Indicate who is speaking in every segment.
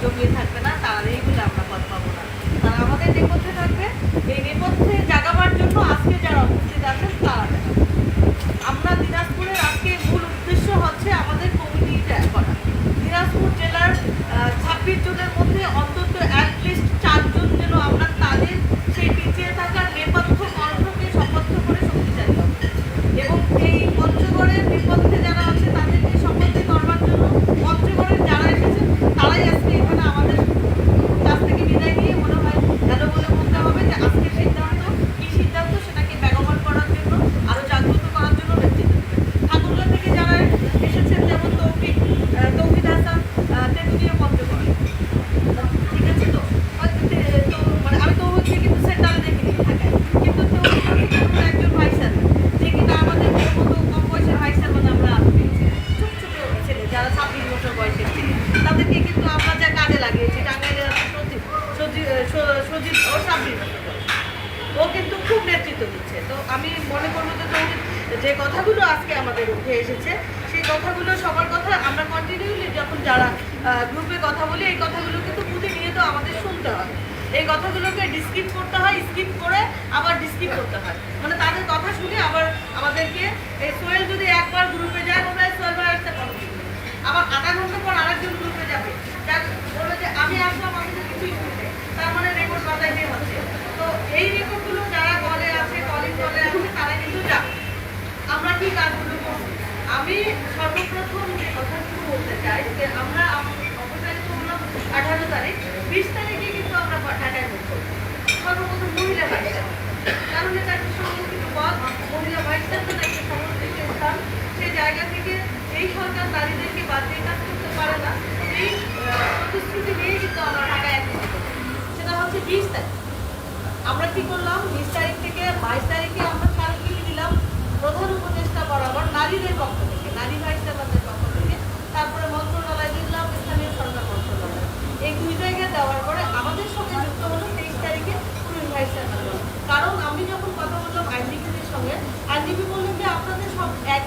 Speaker 1: জমিয়ে থাকবে না তারাই বলে আমরা পথ পাবো না। তারা আমাদের নেপথ্যে থাকবে। এই নেপথ্যে জাগাবার জন্য আজকে যারা উপস্থিত আছেন তারা আমরা দিনাজপুরের আজকে মূল উদ্দেশ্য হচ্ছে আমাদের কমিউনিটিটা করা। দিনাজপুর জেলার ছাব্বিশ জনের মধ্যে অন্তত অ্যাটলিস্ট চারজন যেন আমরা তাদের সেই পিছিয়ে থাকা নেপথ্য কণ্ঠকে সমর্থ করে শক্তিশালী হবে এবং এই পঞ্চগড়ের বিপক্ষে যারা আছে তাদেরকে সম্বন্ধে করবার জন্য পঞ্চগড়ের যারা এসেছে তারাই আজকে এখানে আমাদের কাছ থেকে বিদায় নিয়ে মনে হয় ভালো বলে বলতে হবে যে আজকের সিদ্ধান্ত কি সিদ্ধান্ত সেটাকে ব্যবহার করার জন্য আরও জাগ্রত করার জন্য নেতৃত্ব দেবে ঠাকুরগাঁ থেকে যারা এসেছেন যেমন তৌফিক আহ, তৌফিক হাসান আহ, তেঁতুলিয়া পঞ্চগড় ঠিক আছে তো হয়তো তে- তো মানে আমি তো হচ্ছে কিন্তু সেন্টারে দেখিনি ঢাকায় কিন্তু তো ওখানে একজন ভাই স্যার যে কিনা আমাদের মতো কম বয়সের ভাই স্যার মানে আমরা পেয়েছি ছোট ছোট ছেলে যারা ছাব্বিশ বছর বয়সের ছেলে তাদেরকে কিন্তু আমরা যা কাজে লাগিয়েছি টাঙ্গাইলের আছে সজীব সজীব স- সজীব ও ছাব্বিশ বছর বয়স। ও কিন্তু খুব নেতৃত্ব দিচ্ছে তো আমি মনে করব যে তৌহিদ যে কথাগুলো আজকে আমাদের উঠে এসেছে সেই কথাগুলো সবার কথা আমরা কন্টিনিউলি যখন যারা গ্রুপে কথা বলি এই কথাগুলো কিন্তু প্রতিনিয়ত আমাদের শুনতে হয়। এই কথাগুলোকে ডিসক্রিপ করতে হয়, স্কিপ করে আবার ডিসক্রিপ করতে হয়। মানে তাদের কথা শুনে আবার আমাদেরকে এই সোহেল যদি একবার গ্রুপে যায় বলবে সোহেল ভাই একটা কথা শুনবে। আবার আধা ঘণ্টা পর আরেকজন গ্রুপে যাবে। যার বলবে যে আমি আসলাম আমি তো কিছুই শুনতে তার মানে রেকর্ড বাজাইতে হচ্ছে। তো এই রেকর্ডগুলো যারা দলে আছে কলিং দলে আছে, তারা কিন্তু যাবে আমরা কি কাজগুলো করছি আমি সর্বপ্রথম যে কথাটুকু বলতে চাই, যে আমরা অপসারিত হলাম আঠারো তারিখ বিশ তারিখে কিন্তু আমরা ঢাকায় ভোট করব সর্বপ্রথম মহিলা ভাইস কারণ এটা একটা সংরক্ষিত পদ মহিলা ভাইস চ্যান্সেলর একটা সংরক্ষিত স্থান সেই জায়গা থেকে এই সরকার নারীদেরকে বাদ দিয়ে কাজ করতে পারে না এই আহ, প্রতিশ্রুতি নিয়ে কিন্তু আমরা ঢাকায় একত্রিত হই। সেটা হচ্ছে বিশ তারিখ আমরা কি করলাম বিশ তারিখ থেকে বাইশ তারিখে আমরা স্মারকলিপি দিলাম প্রধান উপদেষ্টা বরাবর নারীদের পক্ষ থেকে নারী ভাইস চেয়ারম্যানদের পক্ষ থেকে তারপরে মন্ত্রণালয় দিলাম স্থানীয় সরকার মন্ত্রণালয় এই দুই জায়গায় দেওয়ার পরে আমাদের সঙ্গে যুক্ত হলো তেইশ তারিখে পুলিশ ভাইস চেয়ারম্যান কারণ আমি যখন কথা বললাম আইনজীবীদের সঙ্গে আইনজীবী বললেন যে আপনাদের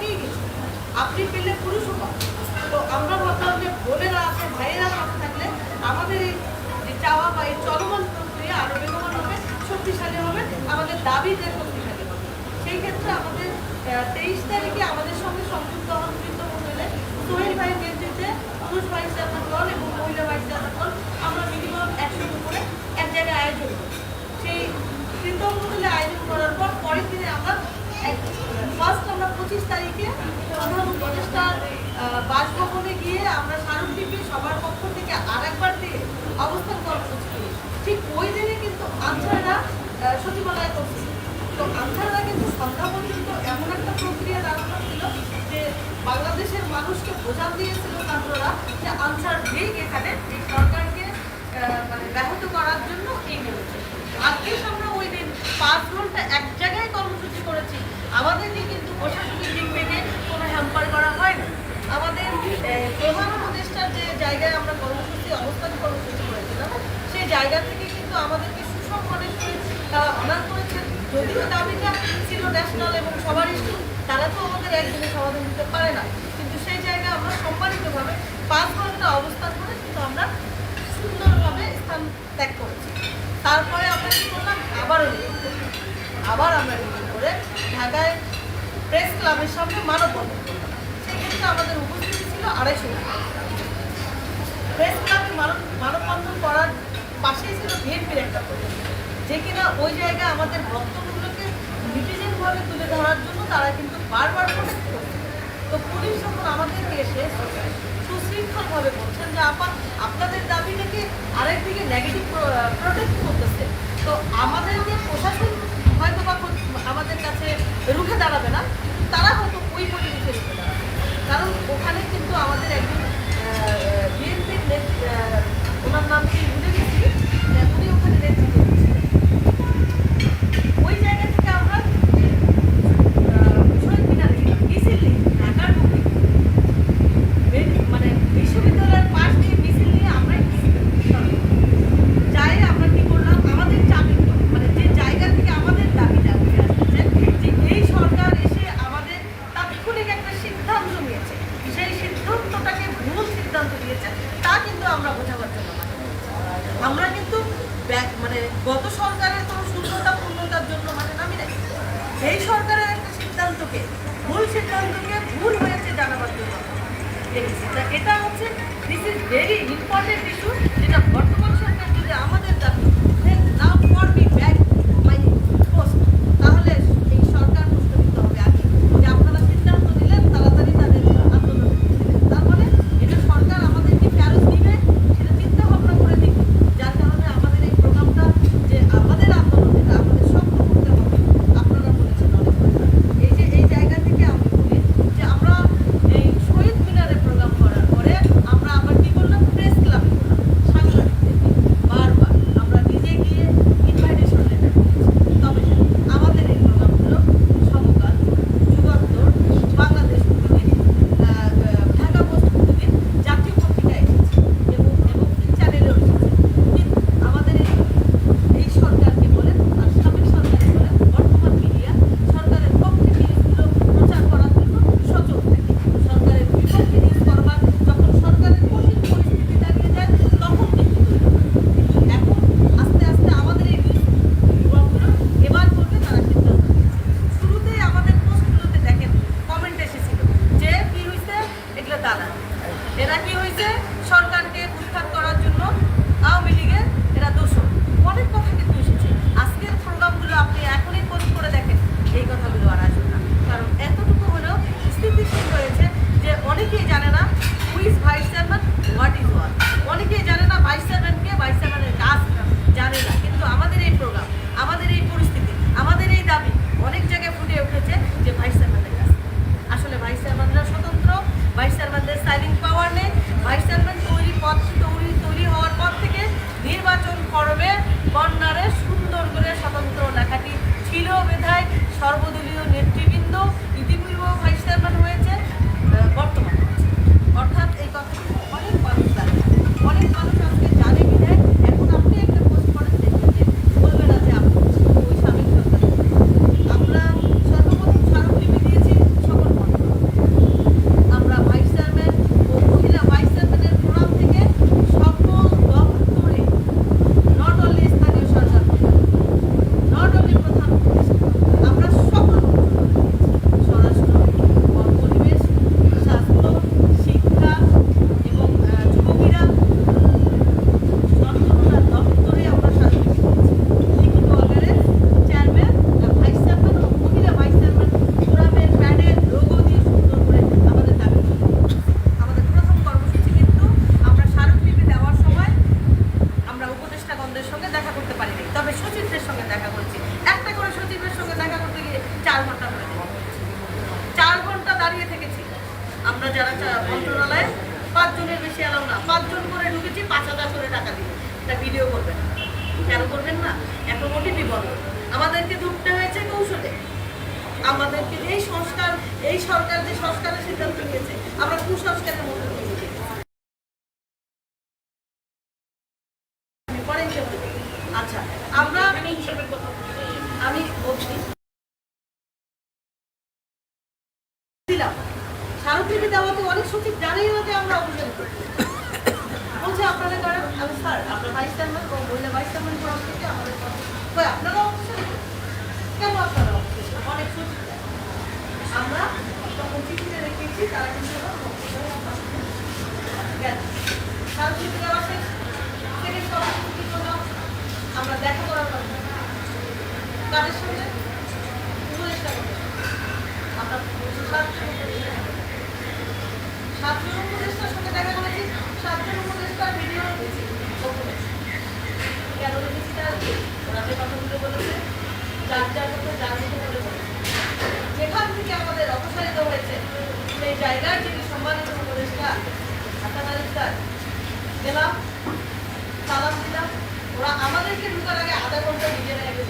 Speaker 1: সব একই আপনি পেলে পুরুষও পাবেন। তো আমরা ভাবলাম যে বোনেরা আছে ভাইয়েরা সাথে থাকলে আমাদের এই চাওয়া বা এই চলমান প্রক্রিয়া আরও বেগবান হবে, শক্তিশালী হবে। আমাদের দাবিতে শক্তিশালী হবে সেই ক্ষেত্রে আমাদের তেইশ তারিখে আমাদের সঙ্গে সংযুক্ত হন বৃদ্ধ মহিলা সোহেল ভাইয়ের নেতৃত্বে পুরুষ ভাইস চেয়ারম্যান দল এবং মহিলা ভাইস চেয়ারম্যান দল আমরা মিনিমাম একশোর উপরে এক জায়গায় আয়োজন করি সেই কীর্তন মহলে আয়োজন করার পর পরের দিনে আমরা ফার্স্ট আমরা পঁচিশ তারিখে প্রধান উপদেষ্টার আহ, বাসভবনে গিয়ে আমরা স্মারকলিপি সবার পক্ষ থেকে আর একবার দিয়ে অবস্থান কর্মসূচি করি ঠিক ওই দিনে কিন্তু আনসাররা সচিবালয়ে করছিল তো আনসাররা কিন্তু সন্ধ্যা পর্যন্ত এমন একটা প্রক্রিয়া দাঁড়ানো ছিল যে বাংলাদেশের মানুষকে বোঝান দিয়েছিল ছাত্ররা যে আনসার ঠিক এখানে সরকারকে মানে ব্যাহত করার জন্য এই নেমেছে। আজকে আমরা ওই দিন পাঁচ ঘণ্টা এক জায়গায় কর্মসূচি করেছি, আমাদেরকে কিন্তু প্রশাসনিক দিক থেকে কোনো হ্যাম্পার করা হয় না আমাদের প্রধান উপদেষ্টার যে জায়গায় আমরা কর্মসূচি, অবস্থান কর্মসূচি করেছিলাম, সেই জায়গা থেকে কিন্তু আমাদেরকে সুসম্মানের সহিত তারা অনার করেছেন যদিও দাবিটা ছিল ন্যাশনাল এবং সবার ইস্যু, তারা তো আমাদের একদিনে সমাধান দিতে পারে না। কিন্তু সেই জায়গায় আমরা সম্মানিতভাবে পাঁচ ঘণ্টা অবস্থান করে কিন্তু আমরা সুন্দরভাবে স্থান ত্যাগ করেছি। তারপরে আমরা কি করলাম? আবারও আবার আমরা করে ঢাকায় প্রেস ক্লাবের সামনে মানববন্ধন। সেক্ষেত্রে আমাদের উপস্থিতি ছিল আড়াইশো প্রেস ক্লাবে মানব, মানববন্ধন করার পাশেই ছিল বিএনপির একটা যে কিনা ওই জায়গায় আমাদের বক্তব্যগুলোকে নির্বিচারভাবে তুলে ধরার জন্য তারা কিন্তু বারবার করছে। তো পুলিশ যখন আমাদেরকে এসে সুশৃঙ্খলভাবে বলছেন যে, আপা, আপনাদের দাবিটাকে আরেকদিকে নেগেটিভ প্রোটেক্ট করতেছে। তো আমাদেরকে প্রশাসন হয়তো বা আমাদের কাছে রুখে দাঁড়াবে না। এই সংস্কার এই সরকার যে সংস্কারের সিদ্ধান্ত নিয়েছে আমরা কুসংস্কারের মধ্যে আমরা দেখা করার তাদের সঙ্গে উপদেষ্টা আমরা সাতজন উপদেষ্টার সঙ্গে দেখা করেছি, সাতজন উপদেষ্টার ভিডিও রেখেছি জায়গা যিনি সম্মানিত উপদেষ্টা ঢাকা ম্যানেজার গেলাম সালাম দিলাম ওরা আমাদেরকে ঢুকার আগে আধা ঘণ্টা নিজে এগিয়ে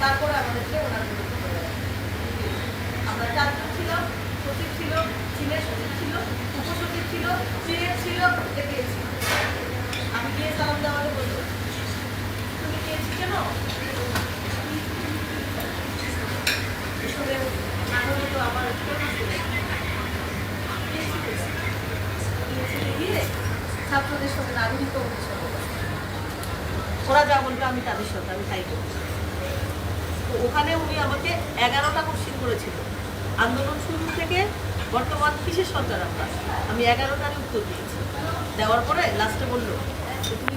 Speaker 1: তারপরে আমাদেরকে ওনার আমরা চারজন ছিলাম সচিব ছিল চীনের সচিব ছিল উপসচিব ছিল সিএ ছিল এগিয়েছিল আমি গিয়ে সালাম দেওয়াকে বলব তুমি গিয়েছি কেন দিয়ে ছাত্রদের সঙ্গে নাগরিক ওরা যা বলবে আমি তাদের সাথে, আমি তাই করব ওখানে উনি আমাকে এগারোটা কোশ্চিন করেছিল। আন্দোলন শুরু থেকে বর্তমান কিসের সরকার আমরা? আমি এগারোটার উত্তর দিয়েছি। দেওয়ার পরে লাস্টে বলল তুমি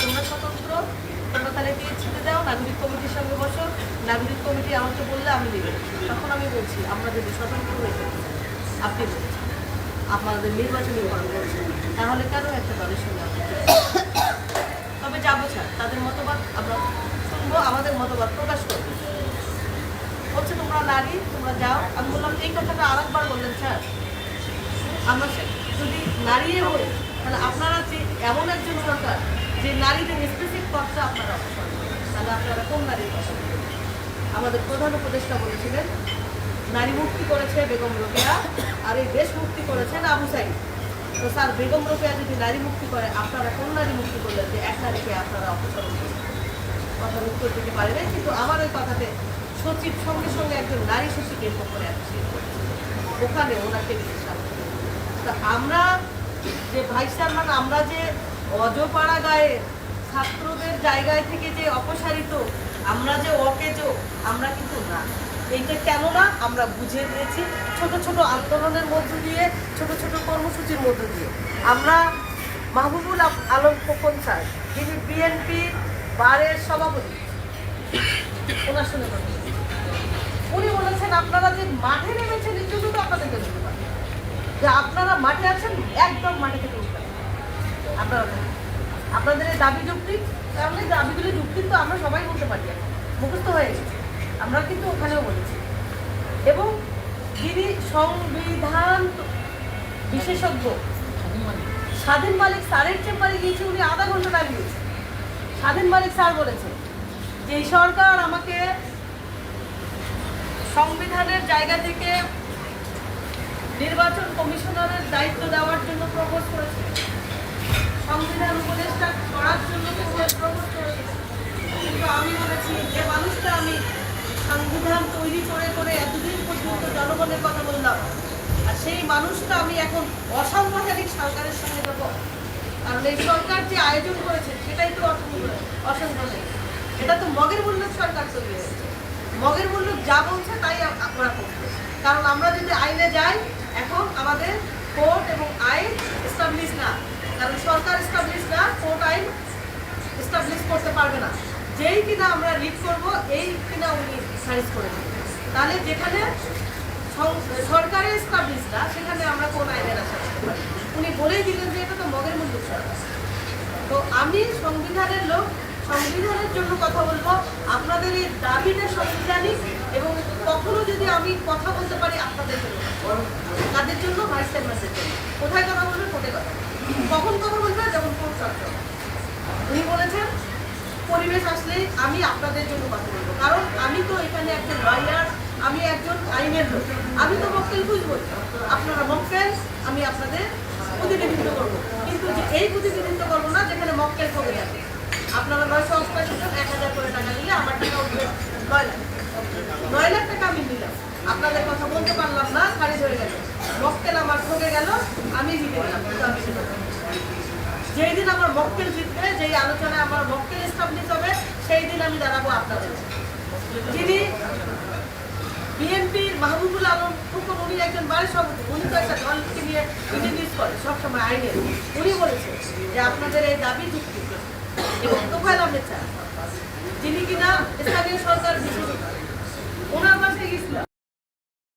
Speaker 1: তোমরা স্বতন্ত্র, তোমরা তাহলে দিয়ে ছুটে দাও নাগরিক কমিটির সঙ্গে বসো। নাগরিক কমিটি আমাকে বললে আমি নেব তখন আমি বলছি, আমরা যদি স্বতন্ত্র হয়ে আপনি বলছেন। আপনাদের নির্বাচনী করছেন তাহলে কেন একটা দলের সঙ্গে তবে যাব স্যার তাদের মতবাদ আমরা শুনব, আমাদের মতবাদ প্রকাশ করব। বলছে, তোমরা নারী, তোমরা যাও। আমি বললাম, এই কথাটা আরেকবার বললেন স্যার। আমরা যদি নারী হই, তাহলে আপনারা যে এমন একজন সরকার, যে নারীদের স্পেসিফিক পথটা আপনারা তাহলে আপনারা কোন নারীর পছন্দ? আমাদের প্রধান উপদেষ্টা বলেছিলেন নারী মুক্তি করেছে বেগম রোকেয়া, আর এই দেশ মুক্তি করেছেন আবু সাইদ। তো স্যার, বেগম রোকেয়া যদি নারী মুক্তি করে, আপনারা কোন নারী মুক্তি করলেন যে এক নারীকে আপনারা অপসারণ কথার উত্তর দিতে পারে নাই কিন্তু আমার ওই কথাতে সচিব সঙ্গে সঙ্গে একজন নারী সচিবের অ্যাপ্রিসিয়েট করেছে ওখানে ওনাকে তা আমরা যে ভাইস চেয়ারম্যান আমরা যে অজপাড়া গায়ে ছাত্রদের জায়গায় থেকে যে অপসারিত, আমরা যে অকেজ, আমরা কিন্তু না। এইটা কেন না আমরা বুঝে দিয়েছি ছোট ছোট আন্দোলনের মধ্য দিয়ে, ছোট ছোট কর্মসূচির মধ্য দিয়ে। আমরা মাহবুবুল আলম খোকন স্যার, যিনি বিএনপি বারের সভাপতি, ওনার বলেছি। উনি বলেছেন, আপনারা যে মাঠে নেমেছেন এই জন্য তো আপনাদেরকে ধন্যবাদ যে আপনারা মাঠে আছেন, একদম মাঠে থেকে উঠবেন আপনারা আপনাদের এই দাবি যুক্তি, তাহলে দাবিগুলি যুক্তি তো আমরা সবাই বলতে পারি মুখস্থ হয়ে গেছে। আমরা কিন্তু ওখানেও বলেছি। এবং যিনি সংবিধান বিশেষজ্ঞ স্বাধীন মালিক। স্যারের চেম্বারে গিয়েছে উনি আধা ঘণ্টা দিয়েছে স্বাধীন মালিক স্যার বলেছে যে এই সরকার আমাকে সংবিধানের জায়গা থেকে নির্বাচন কমিশনারের দায়িত্ব দেওয়ার জন্য প্রপোজ করেছে। সংবিধান উপদেষ্টা করার জন্য প্রপোজ করেছে। কিন্তু আমি বলেছি যে মানুষটা আমি সংবিধান তৈরি করে করে এতদিন পর্যন্ত জনগণের কথা বললাম। আর সেই মানুষটা আমি এখন অসাংবিধানিক সরকারের সঙ্গে দেবো। কারণ এই সরকার যে আয়োজন করেছে, সেটাই তো অসংবিধান অসাংবিধানিক। এটা তো মগের মূল্য সরকার তৈরি হয়েছে। মগের মূল্য যা বলছে তাই আমরা করবে কারণ আমরা যদি আইনে যাই, এখন আমাদের কোর্ট এবং আইন এস্টাবলিশ না। কারণ সরকার এস্টাবলিশ না, কোর্ট আইন এস্টাবলিশ করতে পারবে না। যেই কিনা আমরা লিড করব, এই কিনা উনি খারিজ করে দেবেন তাহলে যেখানে সরকারের এস্টাবলিশ না সেখানে আমরা কোন আইনের আশা করতে পারি উনি বলেই দিলেন যে এটা তো মগের মূল্য তো আমি সংবিধানের লোক, সংবিধানের জন্য কথা বলব। আপনাদের এই দাবিটা সাংবিধানিক এবং কখনো যদি আমি কথা বলতে পারি, আপনাদের জন্য। তাদের জন্য ভাইস চেয়ারম্যানদের জন্য কোথায় কথা বলবে কোথায় কথা কখন কথা বলবে, যেমন কোন চর্চা। উনি বলেছেন, পরিবেশ আসলেই আমি আপনাদের জন্য কথা বলব। কারণ আমি তো এখানে একজন লয়ার আমি একজন আইনের লোক। আমি তো মক্কেল বুঝব আপনারা মক্কেল আমি আপনাদের প্রতিনিধিত্ব করব। কিন্তু এই প্রতিনিধিত্ব করব না, যেখানে মক্কেল ঠকে গেছে। আপনারা নয়শো অষ্টাশি জন, এক হাজার করে টাকা দিলে আমার টাকা উঠবে নয় লাখ। নয় লাখ টাকা আমি নিলাম। আপনাদের কথা বলতে পারলাম না, খারিজ হয়ে গেল। মক্কেল আমার ঠকে গেল, আমি জিতে গেলাম। যেই দিন আমার মক্কেল জিতবে, যেই আলোচনায় আমার মক্কেল এস্টাবলিশ হবে, সেই দিন আমি দাঁড়াবো আপনাদের। যিনি বিএনপির মাহবুবুল আলম ফুকন উনি একজন বাড়ির সভাপতি, উনি তো একটা দলকে নিয়ে ইন্ট্রোডিউস করে, সবসময় আইনে উনি বলেছেন যে আপনাদের এই দাবি যুক্তি এবং তোফায়ল আহমেদ যিনি কিনা স্থানীয় সরকার ওনার পাশে গেছিলাম